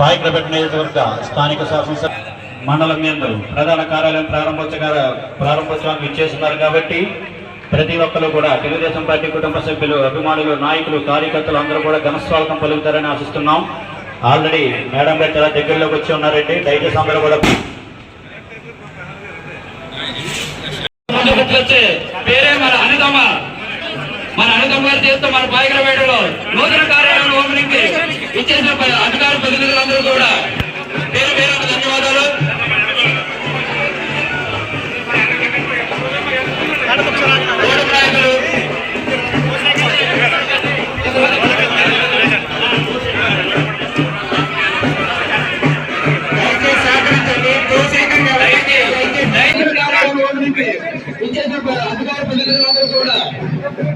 పాయకరపేట నియోజకవర్గ స్థానిక శాసనసభ మండలం ఎందు ప్రధాన కార్యాలయం ప్రారంభోత్సవ ప్రారంభోత్సవాన్ని ఇచ్చేస్తున్నారు కాబట్టి ప్రతి ఒక్కరు కూడా తెలుగుదేశం పార్టీ కుటుంబ సభ్యులు అభిమానులు నాయకులు కార్యకర్తలు అందరూ కూడా ఘనస్వాగతం పలుకుతారని ఆశిస్తున్నాం. ఆల్రెడీ మేడం గారు చాలా దగ్గరలోకి వచ్చి ఉన్నారండి. దయచేసి అందరూ కూడా పేరే మన అనిదమ్మ మన అనంతపురం చేస్తే మన బాయికరపేటలో నూతన కార్యాలయం ఓపెనింగ్ ఇచ్చేసిన అధికార ప్రతినిధులందరూ కూడా పేరు పేరు ధన్యవాదాలు.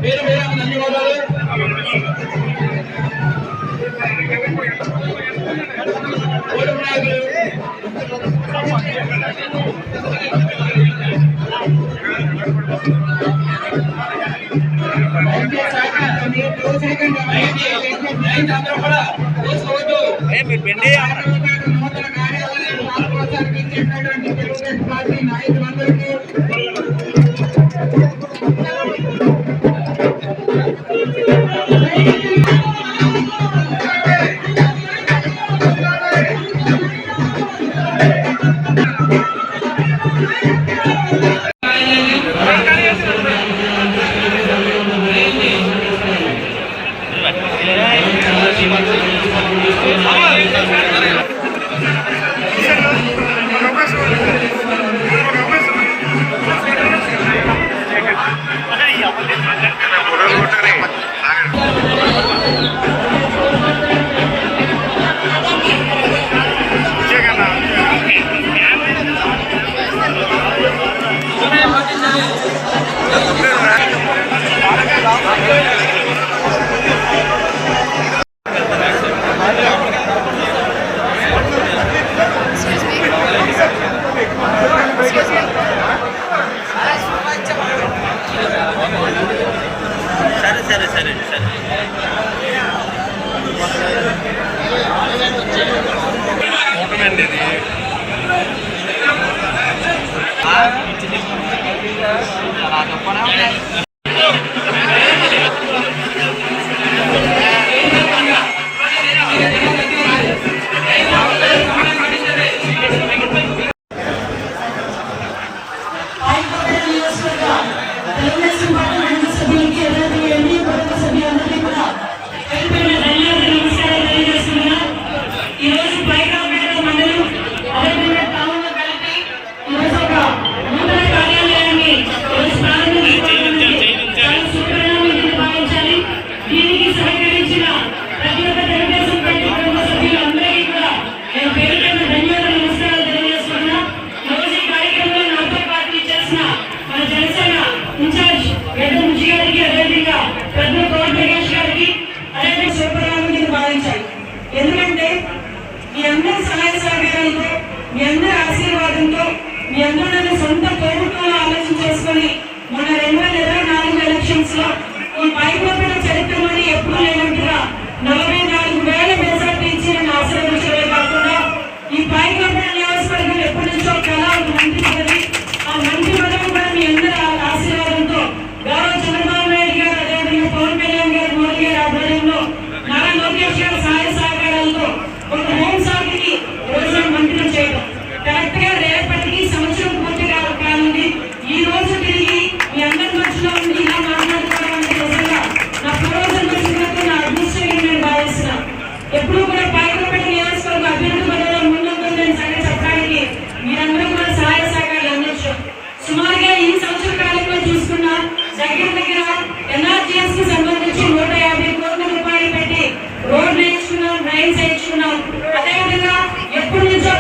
పేరు పేరు ధన్యవాదాలు. మీరు పెండి తెలుగుదేశం పార్టీ సభ్యులకి ఎలా Rusia సుమారుగా ఎన్ని సంవత్సర కాలంలో చూసుకున్న దగ్గర దగ్గర ఎన్ఆర్జీఎస్కి సంబంధించి నూట యాభై కోట్ల రూపాయలు పెట్టి రోడ్లు వేయించుకున్నాం డ్రైన్స్ వేయించుకున్నాం అదేవిధంగా ఎప్పటి నుంచో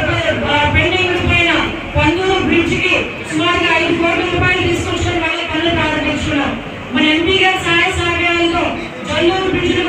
పెండింగ్ పోయిన పందూరు బ్రిడ్జ్కి సుమారుగా ఐదు కోట్ల రూపాయలు తీసుకొచ్చిన వాళ్ళ పనులు ప్రారంభించుకున్నాం. మన ఎంపీ గారి సహాయ సహకారాలతో జల్లూరు బ్రిడ్జ్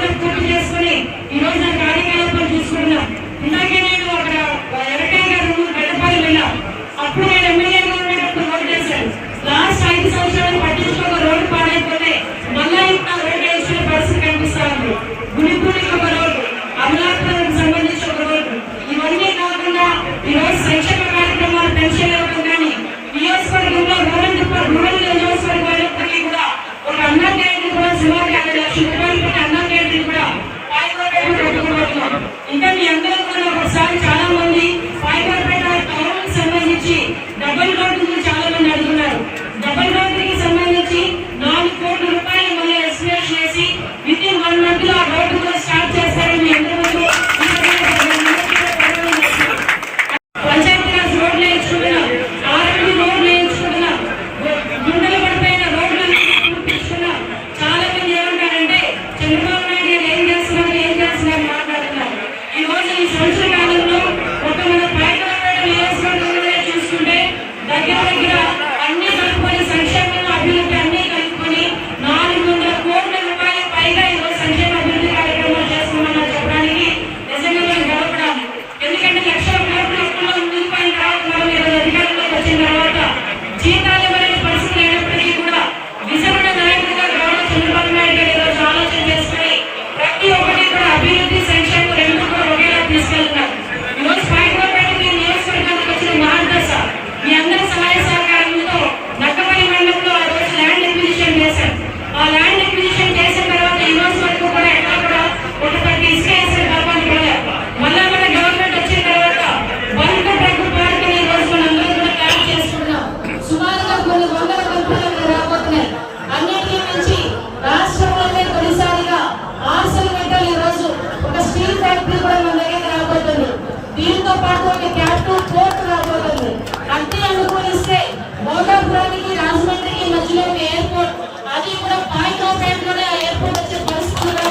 పార్టీకి క్యాపిటల్ కోర్టు రాబోతుంది. అంతే అనుకూలిస్తే భోగాపురానికి రాజమండ్రికి మధ్యలో ఎయిర్పోర్ట్. అది కూడా పాయికాపేటలోనే ఆ ఎయిర్పోర్ట్ వచ్చే పరిస్థితుల్లో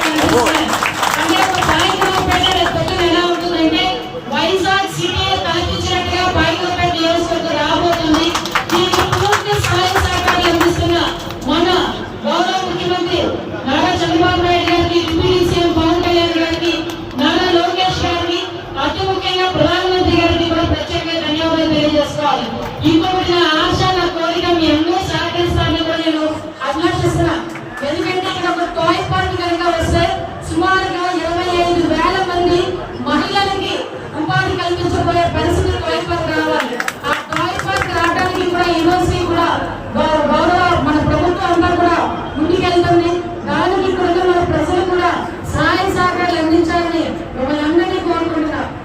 Yeah.